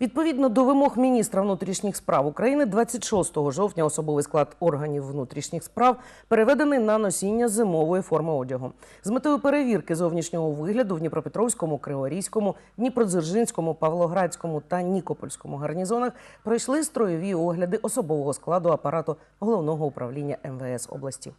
Відповідно до вимог міністра внутрішніх справ України, 26 жовтня особовий склад органів внутрішніх справ переведений на носіння зимової форми одягу з метою перевірки зовнішнього вигляду в Дніпропетровському, Криворізькому, Дніпродзержинському, Павлоградському та Нікопольському гарнізонах пройшли строєві огляди особового складу апарату головного управління МВС області.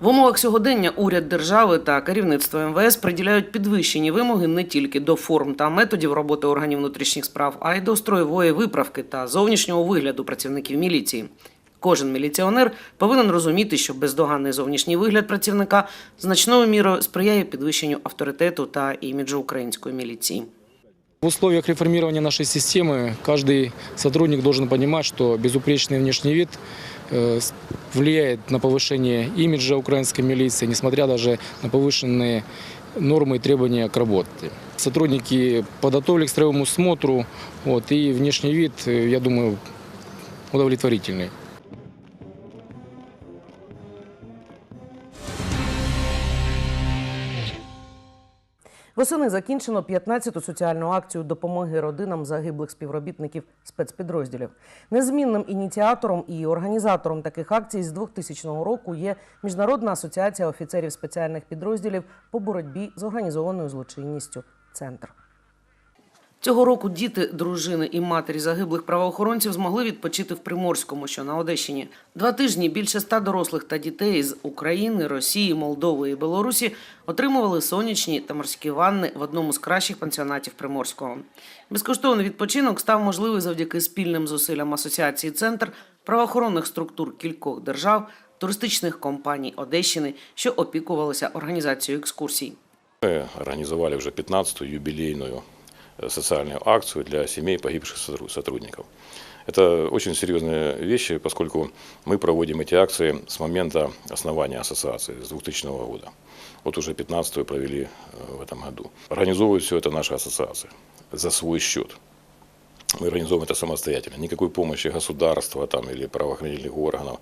В умовах сьогодення уряд держави та керівництво МВС приділяють підвищені вимоги не тільки до форм та методів роботи органів внутрішніх справ, а й до строєвої виправки та зовнішнього вигляду працівників міліції. Кожен міліціонер повинен розуміти, що бездоганний зовнішній вигляд працівника значною мірою сприяє підвищенню авторитету та іміджу української міліції. В условиях реформирования нашей системы каждый сотрудник должен понимать, что безупречный внешний вид э, с- влияет на повышение имиджа украинской милиции, несмотря даже на повышенные нормы и требования к работе. Сотрудники подготовили к строевому смотру, вот, и внешний вид, э, я думаю, удовлетворительный. Восени закінчено 15-ту соціальну акцію допомоги родинам загиблих співробітників спецпідрозділів. Незмінним ініціатором і організатором таких акцій з 2000 року є Міжнародна асоціація офіцерів спеціальних підрозділів по боротьбі з організованою злочинністю. Центр. Цього року діти, дружини і матері загиблих правоохоронців змогли відпочити в Приморському, що на Одещині. Два тижні більше ста дорослих та дітей з України, Росії, Молдови і Білорусі отримували сонячні та морські ванни в одному з кращих пансіонатів Приморського. Безкоштовний відпочинок став можливий завдяки спільним зусиллям асоціації Центр, правоохоронних структур кількох держав, туристичних компаній Одещини, що опікувалися організацією екскурсій. Мы организовали уже 15-ю юбилейную э, социальную акцию для семей погибших сотру- сотрудников. Это очень серьезные вещи, поскольку мы проводим эти акции с момента основания ассоциации, с 2000 года. Вот уже 15-ю провели э, в этом году. Организовывает все это наша ассоциация за свой счет. Мы организовываем это самостоятельно. Никакой помощи государства там, или правоохранительных органов,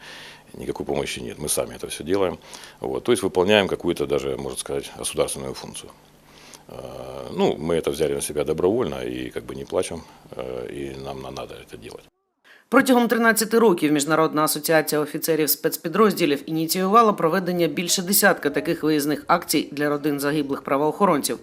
никакой помощи нет. Мы сами это все делаем. Вот. То есть выполняем какую-то даже, можно сказать, государственную функцию. Э, Ну, мы это взяли на себя добровольно и как бы не плачем, э, и нам на- надо это делать. Протягом 13 років Міжнародна асоціація офіцерів спецпідрозділів ініціювала проведення більше десятка таких виїзних акцій для родин загиблих правоохоронців: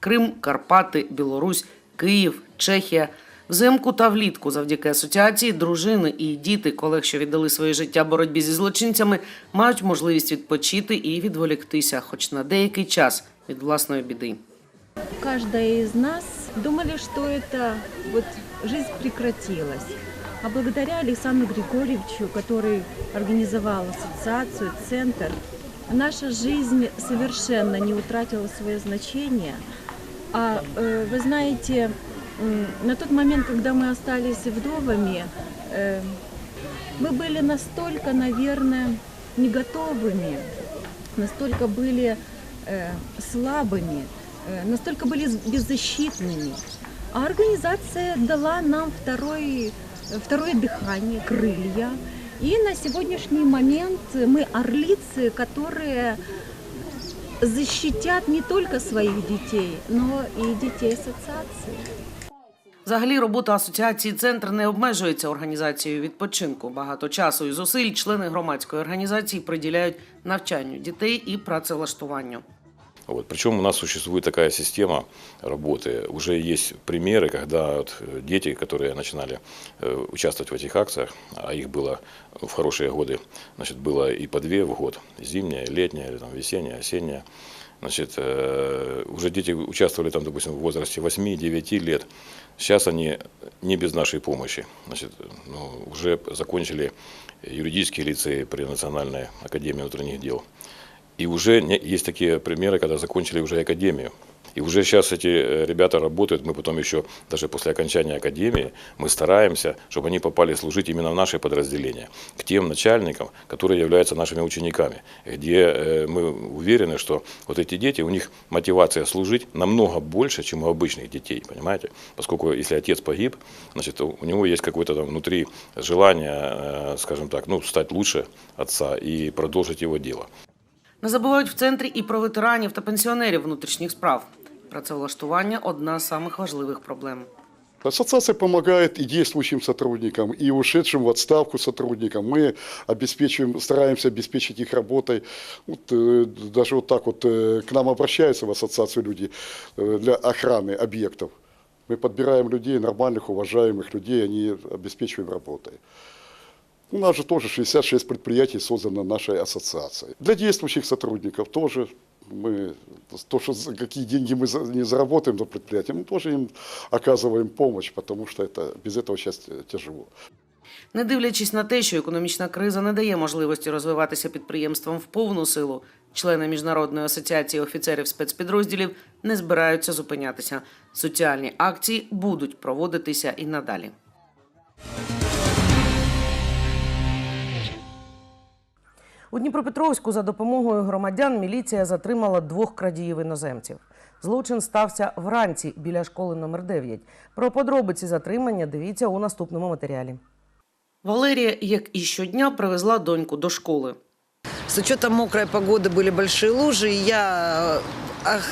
Крим, Карпати, Білорусь, Київ, Чехія. Взимку та влітку, завдяки асоціації, дружини і діти, колег, що віддали своє життя боротьбі зі злочинцями, мають можливість відпочити і відволіктися, хоч на деякий час від власної біди. Каждая из нас думали, что это вот жизнь прекратилась. А благодаря Александру Григорьевичу, который организовал ассоциацию, центр, наша жизнь совершенно не утратила свое значение. А э, вы знаете, на тот момент, когда мы остались вдовами, э, мы были настолько, наверное, не готовыми, настолько были э, слабыми, настолько были беззащитными. А организация дала нам второй, второе дыхание, крылья. И на сегодняшний момент мы орлицы, которые защитят не только своих детей, но и детей ассоциации. Взагалі, робота асоціації центр не обмежується організацією відпочинку. Багато часу і зусиль члени громадської організації приділяють навчанню дітей і працевлаштуванню. Вот. Причем у нас существует такая система работы. Уже есть примеры, когда вот э, дети, которые начинали э, участвовать в этих акциях, а их было в хорошие годы, значит, было и по две в год, зимняя, летняя, или там, весенняя, осенняя. Значит, э, уже дети участвовали там, допустим, в возрасте 8-9 лет. Сейчас они не без нашей помощи. Значит, ну, уже закончили юридические лицеи при Национальной академии внутренних дел. И уже есть такие примеры, когда закончили уже академию. И уже сейчас эти э, ребята работают, мы потом еще, даже после окончания академии, мы стараемся, чтобы они попали служить именно в наши подразделения, к тем начальникам, которые являются нашими учениками, где э, мы уверены, что вот эти дети, у них мотивация служить намного больше, чем у обычных детей, понимаете? Поскольку если отец погиб, значит, у у него есть какое-то там внутри желание, э, скажем так, ну, стать лучше отца и продолжить его дело. Не забувають в центрі і про ветеранів та пенсіонерів внутрішніх справ. Працевлаштування одна з самих важливих проблем. Ассоциация помогает и действующим сотрудникам, и ушедшим в отставку сотрудникам. Мы обеспечиваем, стараемся обеспечить их работой. Вот, э, даже вот так вот э, к нам обращаются в ассоциацию люди э, для охраны объектов. Мы подбираем людей, нормальных, уважаемых людей, они обеспечиваем работой. У нас же тоже 66 предприятий создано нашей ассоциацией. Для действующих сотрудников тоже мы, то, что, за- какие деньги мы за- не заработаем за предприятие, мы тоже им оказываем помощь, потому что это, без этого сейчас э, тяжело. Не дивлячись на те, що економічна криза не дає можливості розвиватися підприємствам в повну силу, члени міжнародної асоціації офіцерів спецпідрозділів не збираються зупинятися. Соціальні акції будуть проводитися і надалі. У Дніпропетровську за допомогою громадян міліція затримала двох крадіїв іноземців. Злочин стався вранці біля школи номер 9. Про подробиці затримання дивіться у наступному матеріалі. Валерія, як і щодня, привезла доньку до школи. С учетом мокрой погоды были большие лужи, и я, э, ах,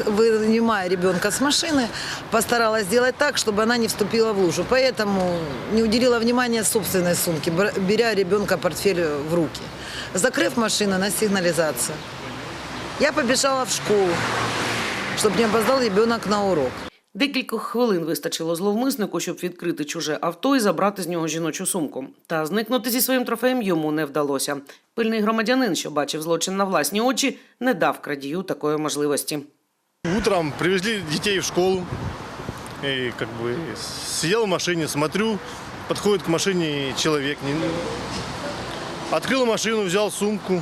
вынимая ребенка с машины, постаралась сделать так, чтобы она не вступила в лужу. Поэтому не уделила внимания собственной сумке, бр- беря ребенка портфель в руки. Закрыв машину на сигнализацию, я побежала в школу, чтобы не опоздал ребенок на урок. Декілька хвилин вистачило зловмиснику, щоб відкрити чуже авто і забрати з нього жіночу сумку. Та зникнути зі своїм трофеєм йому не вдалося. Пильний громадянин, що бачив злочин на власні очі, не дав крадію такої можливості. Утром привезли детей в школу. И как бы сидел в машине, смотрю, подходит к машине человек. Открыл машину, взял сумку.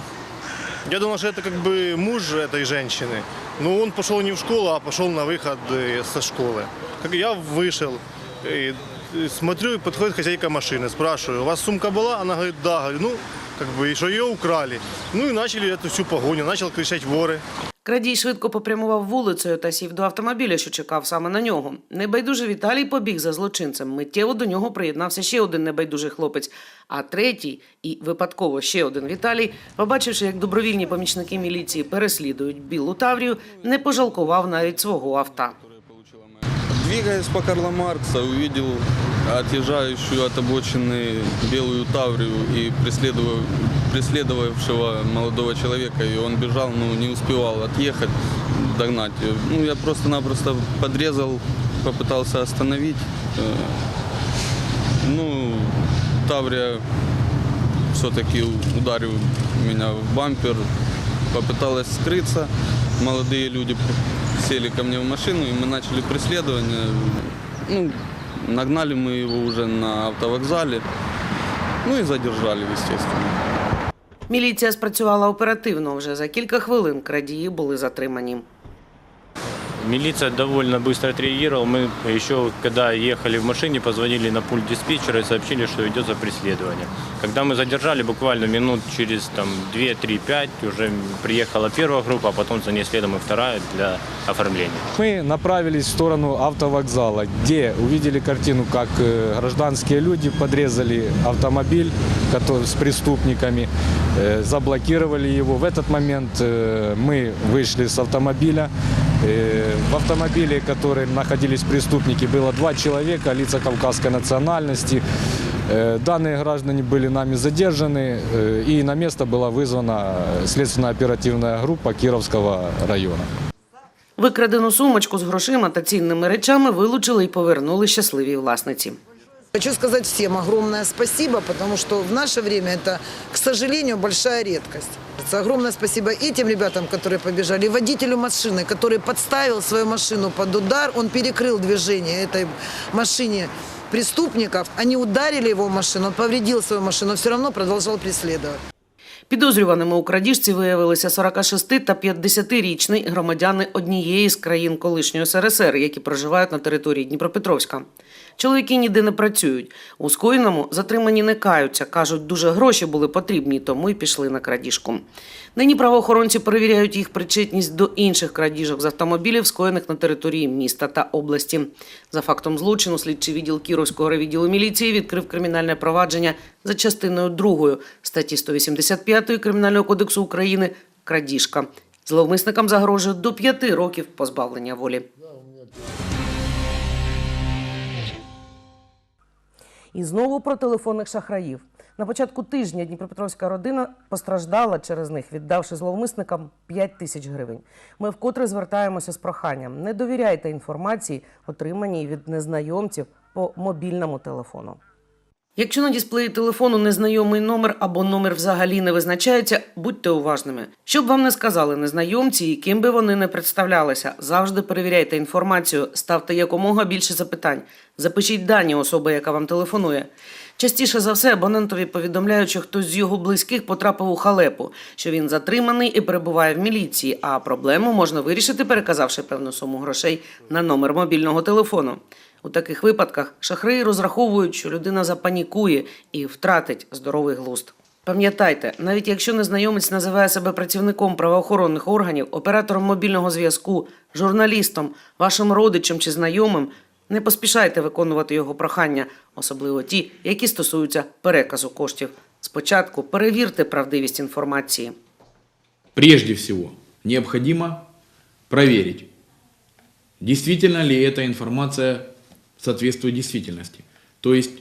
Я думал, что это как бы муж этой женщины. Но он пошел не в школу, а пошел на выход э, со школы. Как я вышел, и, и смотрю, подходит хозяйка машины, спрашиваю, у вас сумка была? Она говорит, да. Говорю, ну, как бы, и что ее украли. Ну и начали эту всю погоню, начал кричать воры. Крадій швидко попрямував вулицею та сів до автомобіля, що чекав саме на нього. Небайдужий Віталій побіг за злочинцем. Миттєво до нього приєднався ще один небайдужий хлопець. А третій, і випадково ще один Віталій, побачивши, як добровільні помічники міліції переслідують білу Таврію, не пожалкував навіть свого авто. Двигаясь по Карла Маркса, увидел отъезжающую от обочины белую Таврию и преследовав- преследовавшего молодого человека, и он бежал, но не успевал отъехать, догнать. Ну, я просто-напросто подрезал, попытался остановить. Э, Ну, Таврия все-таки ударил меня в бампер, попыталась скрыться. Молодые люди сели ко мне в машину, и мы начали преследование. Ну, нагнали мы его уже на автовокзале, ну и задержали, естественно. Міліція спрацювала оперативно. Вже за кілька хвилин крадії були затримані. Милиция довольно быстро отреагировала. Мы еще, когда ехали в машине, позвонили на пульт диспетчера и сообщили, что идет преследование. Когда мы задержали, буквально минут через там, 2, 3, 5, уже приехала первая группа, а потом за ней следом и вторая для оформления. Мы направились в сторону автовокзала, где увидели картину, как э, гражданские люди подрезали автомобиль с преступниками, э, заблокировали его. В этот момент э, мы вышли с автомобиля. Э, В автомобиле, в котором находились преступники, было два человека, лица кавказской национальности. Э, Данные граждане были нами задержаны, э, и на место была вызвана э, следственно-оперативная группа Кировского района. Викрадену сумочку з грошима та цінними речами вилучили і повернули щасливій власниці. Хочу сказать всем огромное спасибо, потому что в наше время это, к сожалению, большая редкость. Огромное спасибо и тем ребятам, которые побежали, и водителю машины, который подставил свою машину под удар. Он перекрыл движение этой машине преступников. Они ударили его в машину, он повредил свою машину, но все равно продолжал преследовать. Підозрюваними у крадіжці виявилися 46 та 50-річні громадяни однієї з країн колишньої СРСР, які проживають на території Дніпропетровська. Чоловіки ніде не працюють. У скоєному затримані не каються. кажуть, дуже гроші були потрібні, тому й пішли на крадіжку. Нині правоохоронці перевіряють їх причетність до інших крадіжок з автомобілів, скоєних на території міста та області. За фактом злочину слідчий відділ Кіровського райвідділу міліції відкрив кримінальне провадження за частиною 2 статті 185 Кримінального кодексу України крадіжка. Зловмисникам загрожує до 5 років позбавлення волі. І знову про телефонних шахраїв. На початку тижня Дніпропетровська родина постраждала через них, віддавши зловмисникам 5 тисяч гривень. Ми вкотре звертаємося з проханням: не довіряйте інформації, отриманій від незнайомців по мобільному телефону. Якщо на дисплеї телефону незнайомий номер або номер взагалі не визначається, будьте уважними. Щоб вам не сказали незнайомці і ким би вони не представлялися, завжди перевіряйте інформацію, ставте якомога більше запитань, запишіть дані особи, яка вам телефонує. Частіше за все абонентові повідомляють, що хтось з його близьких потрапив у халепу, що він затриманий і перебуває в міліції, а проблему можна вирішити, переказавши певну суму грошей на номер мобільного телефону. У таких випадках шахраї розраховують, що людина запанікує і втратить здоровий глузд. Пам'ятайте, навіть якщо незнайомець називає себе працівником правоохоронних органів, оператором мобільного зв'язку, журналістом, вашим родичем чи знайомим, не поспішайте виконувати його прохання, особливо ті, які стосуються переказу коштів. Спочатку перевірте правдивість інформації. Прежде всего, необходимо проверить, действительно ли эта информация соответствует действительности. То есть,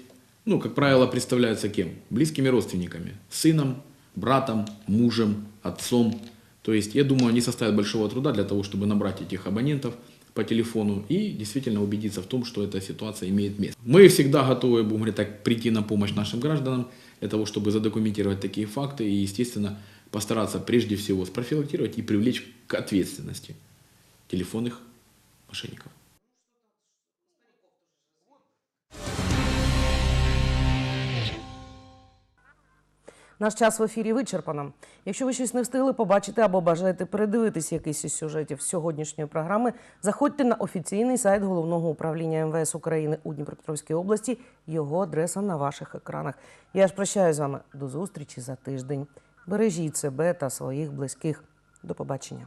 ну, как правило, представляется кем? Близкими родственниками. Сыном, братом, мужем, отцом. То есть, я думаю, не составит большого труда для того, чтобы набрать этих абонентов по телефону и действительно убедиться в том, что эта ситуация имеет место. Мы всегда готовы, будем говорить так, прийти на помощь нашим гражданам для того, чтобы задокументировать такие факты и, естественно, постараться прежде всего спрофилактировать и привлечь к ответственности телефонных мошенников. Наш час в ефірі вичерпано. Якщо ви щось не встигли побачити або бажаєте передивитись якийсь із сюжетів сьогоднішньої програми, заходьте на офіційний сайт головного управління МВС України у Дніпропетровській області. Його адреса на ваших екранах. Я ж прощаюсь з вами до зустрічі за тиждень. Бережіть себе та своїх близьких. До побачення.